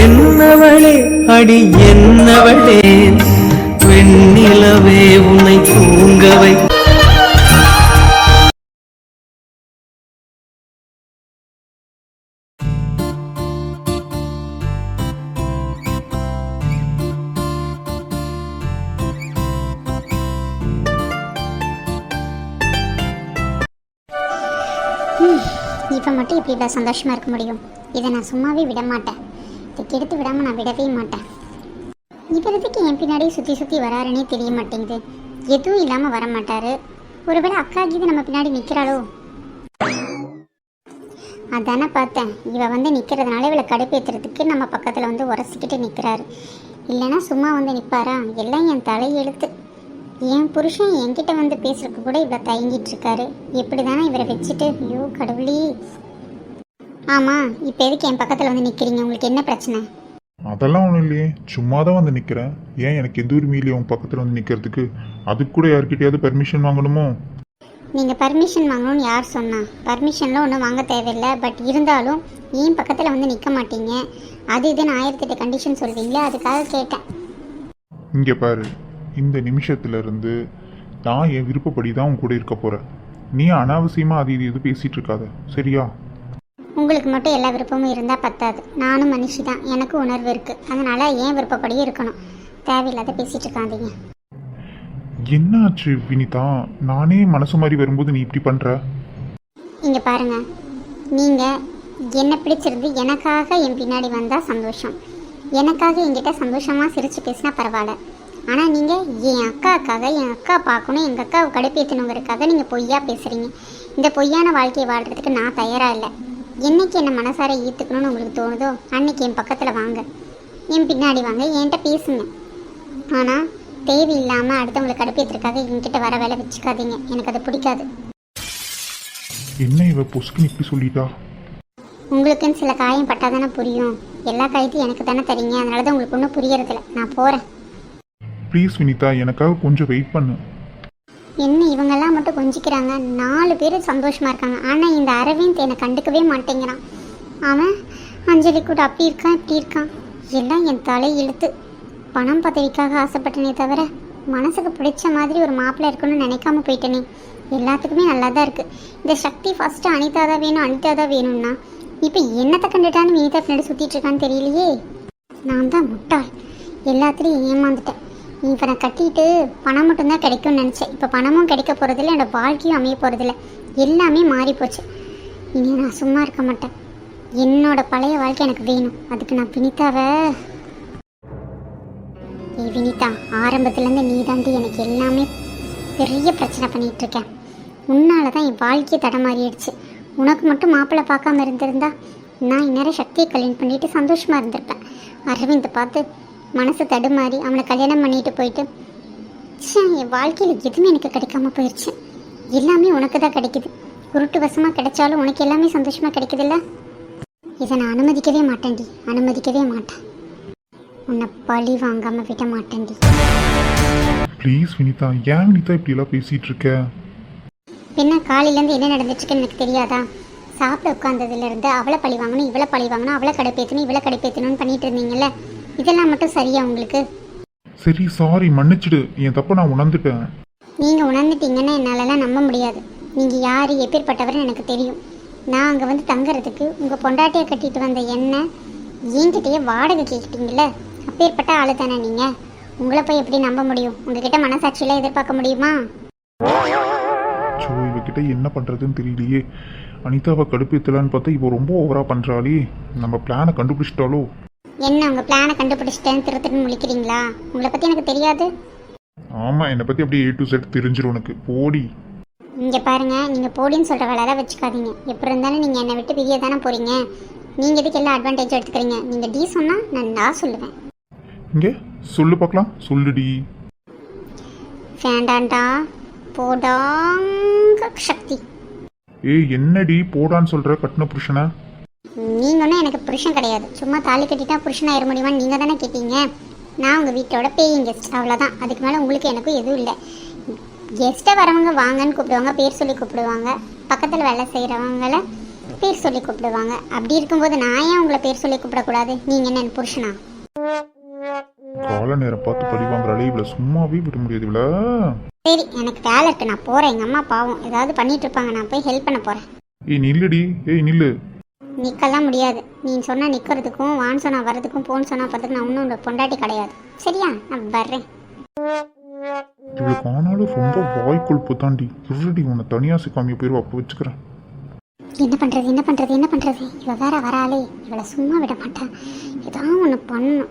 என்னவளே அடி என்னவளே வெண்ணிலவே உன்னை தூங்க வைக்க இப்போ மட்டும் இப்படி இவ்வளோ சந்தோஷமாக இருக்க முடியும். இதை நான் சும்மாவே விட மாட்டேன் இதை கெடுத்து விடாமல் நான் விடவே மாட்டேன். இவரதுக்கு என் பின்னாடியே சுற்றி சுற்றி வராருன்னே தெரிய மாட்டேங்குது. எதுவும் இல்லாமல் வர மாட்டாரு ஒருவேளை அக்கா கீது நம்ம பின்னாடி நிற்கிறாளோ அதானே பார்த்தேன். இவ வந்து நிற்கிறதுனால இவளை கடுப்பேற்றுறதுக்கு நம்ம பக்கத்தில் வந்து உரசிக்கிட்டு நிற்கிறாரு இல்லைன்னா சும்மா வந்து நிற்பாரா எல்லாம் என் தலையெழுத்து. என் புருஷன் என்கிட்ட வந்து பேசுறதுக்கு கூட இவ்வளோ தயங்கிட்டு இருக்காரு. எப்படி தானே இவரை வச்சுட்டு? ஐயோ கடவுளே. ஆமாம் இப்போ எதுக்கு என் பக்கத்தில் வந்து நிற்கிறீங்க உங்களுக்கு என்ன பிரச்சனை? அதெல்லாம் ஒன்றும் இல்லையே. சும்மா தான் வந்து நிற்கிறேன் ஏன் எனக்கு எந்த உரிமை இல்லையே உன் பக்கத்தில் வந்து நிற்கிறதுக்கு அதுக்கு கூட யார்கிட்டயாவது பெர்மிஷன் வாங்கணுமோ? நீங்கள் பர்மிஷன் வாங்கணும்னு யார் சொன்னா? பர்மிஷன்லாம் ஒன்றும் வாங்க தேவையில்லை. பட் இருந்தாலும் ஏன் பக்கத்தில் வந்து நிற்க மாட்டீங்க? அது இதுன்னு ஆயிரத்தெட்டு கண்டிஷன் சொல்வீங்களே அதுக்காக கேட்டேன். இங்கே பாரு. இந்த நிமிஷத்துல இருந்து நான் என் விருப்பப்படி தான் உன் கூட இருக்க போகிறேன் நீ அனாவசியமாக அது இது இது பேசிகிட்டு இருக்காத. சரியா? உங்களுக்கு மட்டும் எல்லா விருப்பமும் இருந்தால் பத்தாது. நானும் மனுஷி தான். எனக்கும் உணர்வு இருக்குது அதனால் ஏன் விருப்பப்படியும் இருக்கணும்? தேவையில்லாத பேசிகிட்டு இருக்காதீங்க. என்னாச்சு வினிதா? நானே மனசு மாதிரி வரும்போது நீ இப்படி பண்ணுற இங்கே பாருங்க. நீங்கள் என்ன பிடிச்சிருந்து எனக்காக என் பின்னாடி வந்தால் சந்தோஷம். எனக்காக என்கிட்ட சந்தோஷமாக சிரித்து பேசினா பரவாயில்ல. ஆனால் நீங்கள் என் அக்காக்காக என் அக்கா பார்க்கணும் எங்கள் அக்காவை கடுப்பேற்றணுங்கிறதுக்காக நீங்கள் பொய்யா பேசுகிறீங்க இந்த பொய்யான வாழ்க்கையை வாழ்கிறதுக்கு நான் தயாராக இல்லை. என்னைக்கு என்னை மனசார ஈர்த்துக்கணும்னு உங்களுக்கு தோணுதோ அன்னைக்கு என் பக்கத்தில் வாங்க. என் பின்னாடி வாங்க என்கிட்ட பேசுங்க. ஆனால் தேவையில்லாமல் அடுத்தவங்களை கடுப்பேற்றுறதுக்காக என்கிட்ட வர வேலை வச்சுக்காதீங்க. எனக்கு அது பிடிக்காது. என்ன இவ பொசுக்குன்னு இப்படி சொல்லிட்டா? உங்களுக்குன்னு சில காயம் பட்டாதானே புரியும். எல்லா காயத்தையும் எனக்கு தானே தரீங்க. அதனால தான் உங்களுக்கு ஒன்றும் புரியறதில்ல. நான் போகிறேன் ப்ளீஸ் வினிதா எனக்காக கொஞ்சம் வெயிட் பண்ணு. என்ன இவங்கெல்லாம் மட்டும் கொஞ்சிக்கிறாங்க? நாலு பேர் சந்தோஷமா இருக்காங்க. ஆனால் இந்த அரவிந்த் என்னை கண்டுக்கவே மாட்டேங்கிறான். அவன் அஞ்சலி கூட அப்படி இருக்கான் இப்படி இருக்கான். எல்லாம் என் தலை இழுத்து. பணம் பதவிக்காக ஆசைப்பட்டனே தவிர மனசுக்கு பிடிச்ச மாதிரி ஒரு மாப்பிள்ளை இருக்கணும்னு நினைக்காம போயிட்டனே. எல்லாத்துக்குமே நல்லா தான் இருக்குது இந்த சக்தி ஃபஸ்ட்டு அனிதா தான் வேணும் அனிதா தான் வேணும்னா. இப்போ என்னத்தை கண்டுட்டான்னு வினிதா பின்னாடி சுற்றிட்டு இருக்கான்னு தெரியலையே. நான் தான் முட்டாள். எல்லாத்துலேயும் ஏமாந்துட்டேன். இவனை கட்டிட்டு பணம் மட்டும்தான் கிடைக்கும்னு நினச்சேன். இப்போ பணமும் கிடைக்க போகிறதில்ல என்னோட வாழ்க்கையும் அமைய போகிறதில்ல எல்லாமே மாறி போச்சு இனி நான் சும்மா இருக்க மாட்டேன். என்னோட பழைய வாழ்க்கை எனக்கு வேணும். அதுக்கு நான் வினிதாவை. ஏ வினிதா ஆரம்பத்துலேருந்து நீ தாண்டி எனக்கு எல்லாமே பெரிய பிரச்சனை பண்ணிட்டு இருக்கேன். உன்னால தான் என் வாழ்க்கையை தடமாறிடுச்சு. உனக்கு மட்டும் மாப்பிள்ளை பார்க்காம இருந்திருந்தா நான் இந்நேரம் சக்தியை கல்யாணம் பண்ணிட்டு சந்தோஷமா இருந்திருப்பேன். அரவிந்தை பார்த்து மனசு தடுமாறி அவனை கல்யாணம் பண்ணிட்டு போயிட்டு ச்சே என் வாழ்க்கையில் எதுவுமே எனக்கு கிடைக்காம போயிடுச்சு எல்லாமே உனக்கு தான் கிடைக்குது. உருட்டு வசமாக கிடைச்சாலும் உனக்கு எல்லாமே சந்தோஷமாக கிடைக்குதுல்ல? இதை நான் அனுமதிக்கவே மாட்டேன்டி. அனுமதிக்கவே மாட்டேன். உன்னை பழி வாங்காம விட மாட்டேன்டி. ப்ளீஸ் வினிதா ஏன் வினிதா இப்படியெல்லாம் பேசிகிட்டு இருக்க? பின்ன காலையிலேருந்து என்ன நடந்துச்சுன்னு எனக்கு தெரியாதா? சாப்பிட உட்காந்ததுலேருந்து அவளை பழி வாங்கணும் இவளை பழி வாங்கணும் அவளை கடுப்பேற்றணும் இவளை கடுப்பேற்றணும்னு பண்ணிட்டு இருந்தீங்கல்ல? இதெல்லாம் மட்டும் சரியா உங்களுக்கு? சரி சாரி மன்னிச்சிடு. என் தப்பை நான் உணர்ந்துட்டேன். நீங்கள் உணர்ந்துட்டீங்கன்னா என்னாலலாம் நம்ப முடியாது. நீங்கள் யார் எப்பேற்பட்டவர்னு எனக்கு தெரியும். நான் அங்கே வந்து தங்குறதுக்கு உங்கள் பொண்டாட்டியை கட்டிட்டு வந்த என்ன என்கிட்டயே வாடகை கேட்கிட்டீங்கல்ல அப்பேற்பட்ட ஆளு தானே நீங்கள் உங்களை போய் எப்படி நம்ப முடியும்? உங்ககிட்ட மனசாட்சியெல்லாம் எதிர்பார்க்க முடியுமா? ஸோ இவகிட்ட என்ன பண்ணுறதுன்னு தெரியலையே. அனிதாவை கடுப்பேத்தலான்னு பார்த்தா இவ ரொம்ப ஓவரா பண்ணுறாளே நம்ம பிளானை கண்டுபிடிச்சிட்டாலோ? என்ன உங்கள் பிளானை கண்டுபிடிச்சிட்டேன்னு திரு திருன்னு முழிக்கிறீங்களா? உங்களை பற்றி எனக்கு தெரியாது. ஆமாம் என்னை பற்றி அப்படியே ஏ டு செட் தெரிஞ்சிடும் உனக்கு. போடி. இங்கே பாருங்க நீங்கள் போடின்னு சொல்கிற வேலையெல்லாம் வச்சுக்காதீங்க. எப்படி இருந்தாலும் நீங்கள் என்னை விட்டு பிரிய தானே போகிறீங்க நீங்கள் எதுக்கு எல்லாம் அட்வான்டேஜ் எடுத்துக்கிறீங்க? நீங்கள் டி சொன்னால் நான் நான் சொல்லுவேன். இங்கே சொல்லு பார்க்கலாம். சொல்லுடி. வேண்டாண்டா. போடாங்க சக்தி. ஏய் என்னடி போடான்னு சொல்கிற கட்டின புருஷனை? நீங்கள் ஒன்றும் எனக்கு புருஷன் கிடையாது. சும்மா தாலி கட்டிட்டா புருஷன் ஆயிர முடியுமான்னு நீங்கள் தானே கேட்டீங்க. நான் உங்கள் வீட்டோட பேயிங் கெஸ்ட் அவ்வளோதான் அதுக்கு மேலே உங்களுக்கு எனக்கும் எதுவும் இல்லை. கெஸ்ட்டை வரவங்க வாங்கன்னு கூப்பிடுவாங்க. பேர் சொல்லி கூப்பிடுவாங்க. பக்கத்தில் வேலை செய்கிறவங்கள பேர் சொல்லி கூப்பிடுவாங்க. அப்படி இருக்கும்போது நான் ஏன் உங்களை பேர் சொல்லி கூப்பிடக்கூடாது? நீங்கள் என்ன என் புருஷனா? கால நேரம் பார்த்து பழி வாங்குறாளே இவளை சும்மாவே விட முடியாது இவள. சரி எனக்கு வேலை இருக்கு. நான் போகிறேன் எங்கள் அம்மா பாவம். ஏதாவது பண்ணிட்டு இருப்பாங்க. நான் போய் ஹெல்ப் பண்ண போகிறேன் ஏய் நில்லுடி. ஏய் நில்லு. நிற்கலாம் முடியாது. நீ சொன்னால் நிற்கிறதுக்கும் வான் சொன்னா வர்றதுக்கும் போன் சொன்னா பார்த்துக்கு நான் ஒன்றும் பொண்டாட்டி கிடையாது. சரியா? நான் வர்றேன். இவளுக்கு ஆனாலும் ரொம்ப வாய் கொழுப்பு தாண்டி இருடி உன்னை தனியாக சிக்காமிய போயிரு அப்போ வச்சுக்கிறேன். என்ன பண்ணுறது என்ன பண்ணுறது என்ன பண்ணுறது இவ வேற வராளே. இவளை சும்மா விட மாட்டேன் ஏதாவது ஒன்று பண்ணணும்.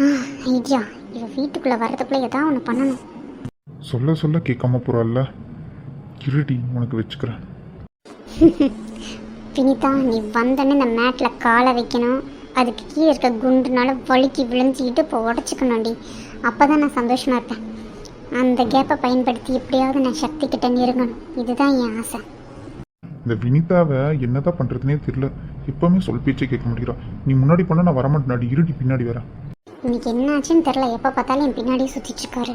ஆ ஐடியா. இவ வீட்டுக்குள்ளே வர்றதுக்குள்ளே ஏதாவது ஒன்று பண்ணணும். சொல்ல சொல்ல கேட்காம போறாள்ல. இருடி உனக்கு வச்சுக்கிறேன். வினிதா நீ வந்தோடனே இந்த மேட்டில் காலை வைக்கணும். அதுக்கு கீழே இருக்க குண்டுனால வழுக்கி விழுந்துக்கிட்டு இப்போ உடச்சிக்கணும்டி. அப்போ தான் நான் சந்தோஷமாக இருப்பேன். அந்த கேப்பை பயன்படுத்தி எப்படியாவது நான் சக்தி கிட்ட நெருங்கணும். இதுதான் என் ஆசை. இந்த வினிதாவை என்னதான் பண்றதுனே தெரியல. எப்பவுமே சொல் பேச்சே கேட்க மாட்டேங்கிறா. நீ முன்னாடி பண்ண நான் வரமாட்டேன். இருடி பின்னாடி வரேன். இன்னைக்கு என்ன ஆச்சுன்னு தெரில எப்போ பார்த்தாலும் என் பின்னாடியே சுற்றிட்டு இருக்காரு.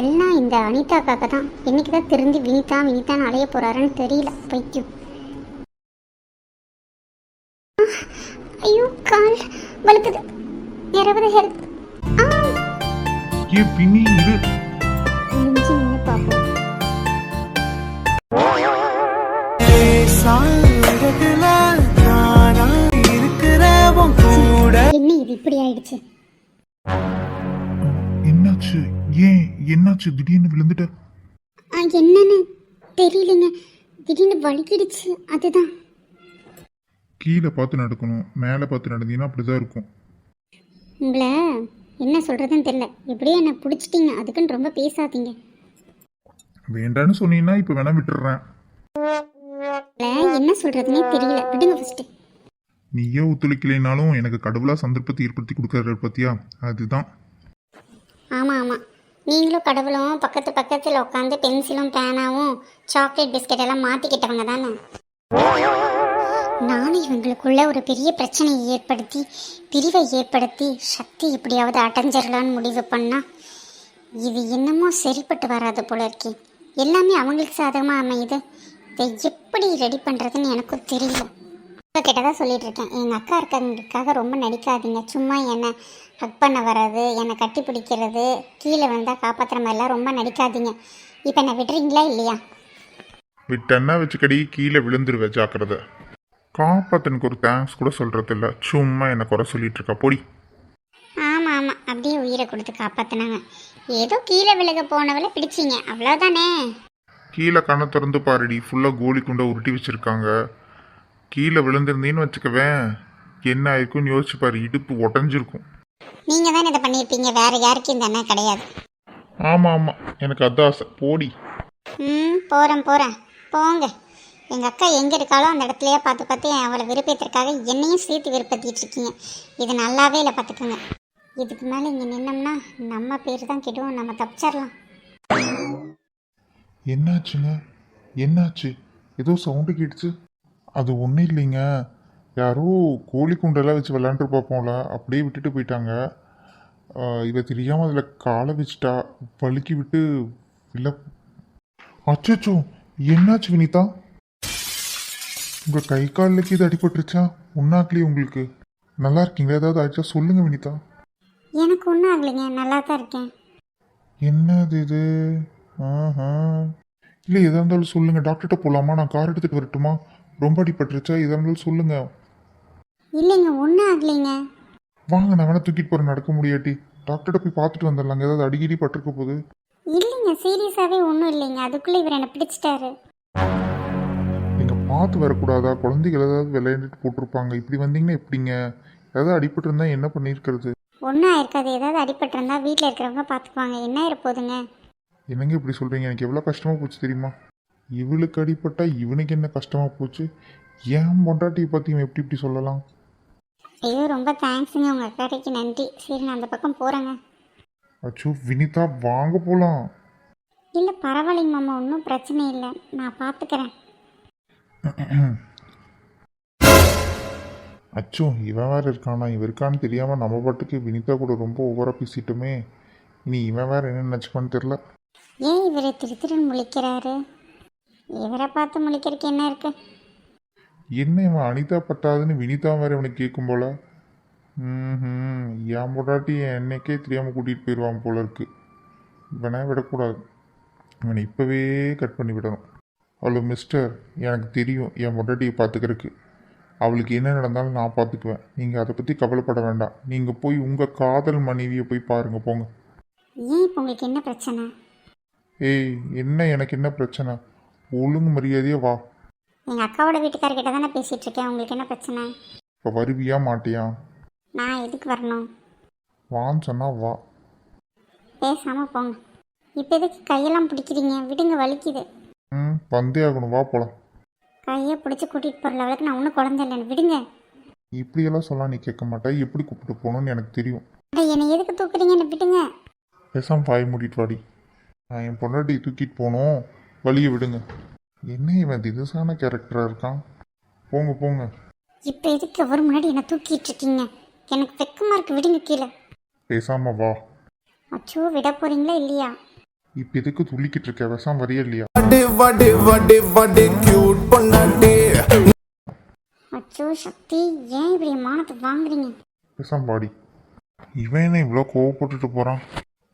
எல்லாம் இந்த அனிதாக்காக தான். என்னைக்கு தான் திருந்தி வினிதா வினிதான்னு அலைய போறாருன்னு தெரியல. பைத்தியம் ஐயோ கால் வலுக்குது யாராவது ஹெல்ப் ஏ வினி இரு. முடிஞ்சு நின்று பார்ப்போம். என்ன இது இப்படி ஆயிடுச்சு? என்னாச்சு? ஏன் என்னாச்சு? திடீர்னு விழுந்துட்ட. என்னன்னு தெரியலைங்க. திடீர்னு வலிக்கிடுச்சு. அதுதான். கீழே பார்த்து நடக்கணும் மேலே பார்த்து நடந்தீங்கன்னா அப்படிதான் இருக்கும். உங்களை என்ன சொல்கிறதுன்னு தெரில எப்படியோ என்னை பிடிச்சிட்டீங்க. அதுக்குன்னு ரொம்ப பேசாதீங்க. வேண்டான்னு சொன்னீங்கன்னா இப்போ வேணா விட்டுடுறேன் என்ன சொல்கிறதுனே தெரியல. விடுங்க ஃபஸ்ட்டு நீயே ஒத்துழைக்கலைனாலும் எனக்கு கடவுளா சந்தர்ப்பத்தை ஏற்படுத்தி கொடுக்கறது பத்தியா? அதுதான். ஆமாம் ஆமாம் நீங்களும் கடவுளும் பக்கத்து பக்கத்தில் உட்காந்து பென்சிலும் பேனாவும் சாக்லேட் பிஸ்கட் எல்லாம் மாற்றிக்கிட்டவங்க தானே? நானும் இவங்களுக்குள்ள ஒரு பெரிய பிரச்சனையை ஏற்படுத்தி பிரிவை ஏற்படுத்தி சக்தி எப்படியாவது அடைஞ்சிடலான்னு முடிவு பண்ணால் இது என்னமோ சரிப்பட்டு வராது போல இருக்கே. எல்லாமே அவங்களுக்கு சாதகமாக அமையுது. இதை எப்படி ரெடி பண்ணுறதுன்னு எனக்கும் தெரியல. உங்ககிட்ட தான் சொல்லிட்டு இருக்கேன் எங்கள் அக்கா இருக்கவங்களுக்காக ரொம்ப நடிக்காதீங்க. சும்மா என்னை ஹக் பண்ண வர்றது என்னை கட்டி பிடிக்கிறது கீழே வந்தால் காப்பாற்றுற மாதிரிலாம் ரொம்ப நடிக்காதீங்க. இப்போ என்னை விடுறீங்களா இல்லையா? விட்டன்னா வச்சுக்கடி கீழே விழுந்துருவ ஜாக்கிரதை. காப்பாத்தனுக்கு ஒரு தேங்க்ஸ் கூட சொல்றது இல்ல சும்மா என்ன குறை சொல்லிட்டு இருக்கா. பொடி. ஆமாம் ஆமாம் அப்படியே உயிரை கொடுத்து காப்பாற்றினாங்க ஏதோ கீழே விழுக போனவளை பிடிச்சிங்க. அவ்வளோதானே கீழே கண்ணை திறந்து பாருடி. ஃபுல்லாக கோலி குண்டை உருட்டி வச்சிருக்காங்க. கீழே விழுந்திருந்தீன்னு வச்சுக்கவேன். என்ன ஆயிருக்கும்னு யோசிச்சு பாரு. இடுப்பு உடஞ்சிருக்கும். நீங்கள் தானே இதை பண்ணியிருப்பீங்க. வேறு யாருக்கும் இந்த அண்ணன் கிடையாது. ஆமாம் ஆமாம் எனக்கு அதான் ஆசை. போடி. ம் போகிறேன் போகிறேன் போங்க. எங்கள் அக்கா எங்கே இருக்காளோ அந்த இடத்துலையே பார்த்து பார்த்து அவளை விருப்பத்திற்காக என்னையும் சேர்த்து விருப்பத்திட்டு இருக்கீங்க இது நல்லாவே இல்லை பார்த்துக்கோங்க. இதுக்கு மேலே இங்கே நின்னோம்னா நம்ம பேர் தான் கெடுவோம். நம்ம தப்பிச்சிடலாம். என்னாச்சுங்க? என்னாச்சு? ஏதோ சவுண்டு கேட்டுச்சு. அது ஒன்றும் இல்லைங்க. யாரோ கோழி குண்டெல்லாம் வச்சு விளாண்டு பார்ப்போம்ல அப்படியே விட்டுட்டு போயிட்டாங்க. இவ தெரியாமல் அதில் காலை வச்சுட்டா. வழுக்கி விட்டு இல்லை அச்சோ என்னாச்சு வினிதா? உங்கள் கை காலுக்கு இது அடிபட்டுருச்சா? ஒன்றாக்கலையே உங்களுக்கு. நல்லா இருக்கீங்களா? ஏதாவது ஆயிடுச்சா? சொல்லுங்கள் வினிதா. எனக்கு ஒன்றும் ஆகலைங்க. நல்லா தான் இருக்கேன். என்னது இது? ஆஹா. இல்லை எதாக இருந்தாலும் சொல்லுங்கள் டாக்டர்கிட்ட போகலாமா நான் கார் எடுத்துகிட்டு வரட்டுமா? ரொம்ப அடிபட்டுருச்சா? எதாக இருந்தாலும் சொல்லுங்கள் இல்லைங்க ஒன்றும் ஆகலைங்க. வாங்க நான் வேணா தூக்கிட்டு போகிறேன் நடக்க முடியாட்டி. டாக்டர்கிட்ட போய் பார்த்துட்டு வந்துடலாங்க. ஏதாவது அடிக்கடி பட்டிருக்க போகுது. இல்லைங்க சீரியஸாகவே ஒன்றும் இல்லைங்க. அதுக்குள்ளே இவர் என்னை பிடிச்சிட்டாரு. பார்த்து வரக்கூடாதா? குழந்தைகள் ஏதாவது விளையாண்டுட்டு போட்டிருப்பாங்க. இப்படி வந்தீங்கன்னா எப்படிங்க? ஏதாவது அடிபட்டு இருந்தா என்ன பண்ணியிருக்கிறது? ஒன்றும் ஆயிருக்காது. ஏதாவது அடிபட்டிருந்தா வீட்டில் இருக்கிறவங்க பார்த்துக்குவாங்க என்ன இருப்போதுங்க என்னங்க இப்படி சொல்கிறீங்க எனக்கு எவ்வளோ கஷ்டமாக போச்சு தெரியுமா? இவளுக்கு அடிபட்டா இவனுக்கு என்ன கஷ்டமாக போச்சு? ஏன் பொண்டாட்டியை பார்த்து இவன் எப்படி இப்படி சொல்லலாம்? ஐயோ ரொம்ப தேங்க்ஸுங்க உங்கள் அக்காடைக்கு நன்றி. சரி நான் அந்த பக்கம் போகிறேங்க அச்சோ வினிதா வாங்க போகலாம் இல்லை பரவாயில்லைங்க மாமா. ஒன்றும் பிரச்சனை இல்லை. நான் பார்த்துக்கிறேன் அச்சோ இவன் வேற இருக்கானா? இவன் இருக்கான்னு தெரியாமல் நம்ம பாட்டுக்கு வினிதா கூட ரொம்ப ஓவராக பேசிட்டோமே. இனி இவன் வேற என்ன நினச்சிப்பான்னு தெரில ஏன் இவர் திரு திருன்னு முழிக்கிறாரு? இவரை பார்த்து முழிக்கிறதுக்கு என்ன இருக்கு? என்ன இவன் அனிதா பட்டாதுன்னு வினிதா வேற இவனை கேட்கும் போல? ம் என் பொட்டாட்டி என்னைக்கே தெரியாமல் கூட்டிகிட்டு போயிடுவான் போல இருக்கு. இவனை விடக்கூடாது. இவனை இப்போவே கட் பண்ணி விடணும். அவ்வளோ மிஸ்டர் எனக்கு தெரியும். என் பொட்டாட்டியை பார்த்துக்கிறதுக்கு. அவளுக்கு என்ன நடந்தாலும் நான் பார்த்துக்குவேன். நீங்கள் அதை பற்றி கவலைப்பட வேண்டாம். நீங்கள் போய் உங்கள் காதல் மனைவியை போய் பாருங்க போங்க. ஏன் இப்போ உங்களுக்கு என்ன பிரச்சனை? ஏய் என்ன எனக்கு என்ன பிரச்சனை? ஒழுங்கு மரியாதையே வா. எங்கள் அக்காவோட வீட்டுக்காரர்கிட்ட தானே பேசிகிட்டு இருக்கேன். உங்களுக்கு என்ன பிரச்சனை? இப்போ வருவியா மாட்டியா? நான் எதுக்கு வரணும்? வான்னு சொன்னால் வா. பேசாமல் போங்க. இப்போ எதுக்கு கையெல்லாம் பிடிக்கிறீங்க? விடுங்க வலிக்குது. ம் வந்தே ஆகணும் வா போகலாம் கையை பிடிச்சி கூட்டிகிட்டு போகிற லெவலுக்கு நான் ஒன்றும் குழந்தை இல்லைன்னு. விடுங்க. இப்படியெல்லாம் சொல்ல நீ கேட்க மாட்டேன் எப்படி கூப்பிட்டு போகணும்னு எனக்கு தெரியும். அட என்னை எதுக்கு தூக்குறீங்கன்னு விடுங்க. பேசாம பாய் மூடிட்டு வாடி. நான் என் பொண்டாட்டி தூக்கிட்டு போகணும். வழியை விடுங்க. என்ன இவன் திதுசான கேரக்டராக இருக்கான்? போங்க போங்க. இப்போ எதுக்கு அவர் முன்னாடி என்னை தூக்கிட்டு இருக்கீங்க? எனக்கு வெக்கமாக இருக்கு. விடுங்க கீழே. பேசாம வா. அச்சோ விட போகிறீங்களா இல்லையா? இப்போ எதுக்கு துள்ளிக்கிட்டு இருக்க? பேசாம வரியா இல்லையா? வடி வடி வடி வடி கியூட் பொண்டாட்டி அச்சோ சக்தி ஏன் இப்படி மானத்தை வாங்குறீங்க? பேசாம பாடி இவன் என்ன இவ்வளோ கோவப்பட்டுட்டு போகிறான்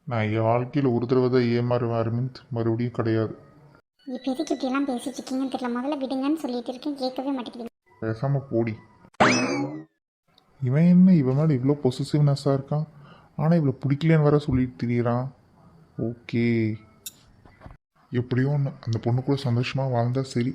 நான் என் வாழ்க்கையில் ஒரு தடவை தான் ஏமாறுவேன் மீன்ஸ் மறுபடியும் கிடையாது. இப்போ எதுக்கு இப்படியெல்லாம் பேசிட்டு இருக்கீங்கன்னு தெரியல. முதல்ல விடுங்கன்னு சொல்லிட்டு இருக்கேன். கேட்கவே மாட்டேங்குது. பேசாம போடி. இவன் என்ன? இவன் மேலே இவ்வளோ பொசிசிவ்னஸாக இருக்கான். ஆனால் இவ்வளோ பிடிக்கலன்னு வர சொல்லிட்டு திரியிறான். ஓகே எப்படியோ ஒன்று அந்த பொண்ணு கூட சந்தோஷமாக வாழ்ந்தால் சரி.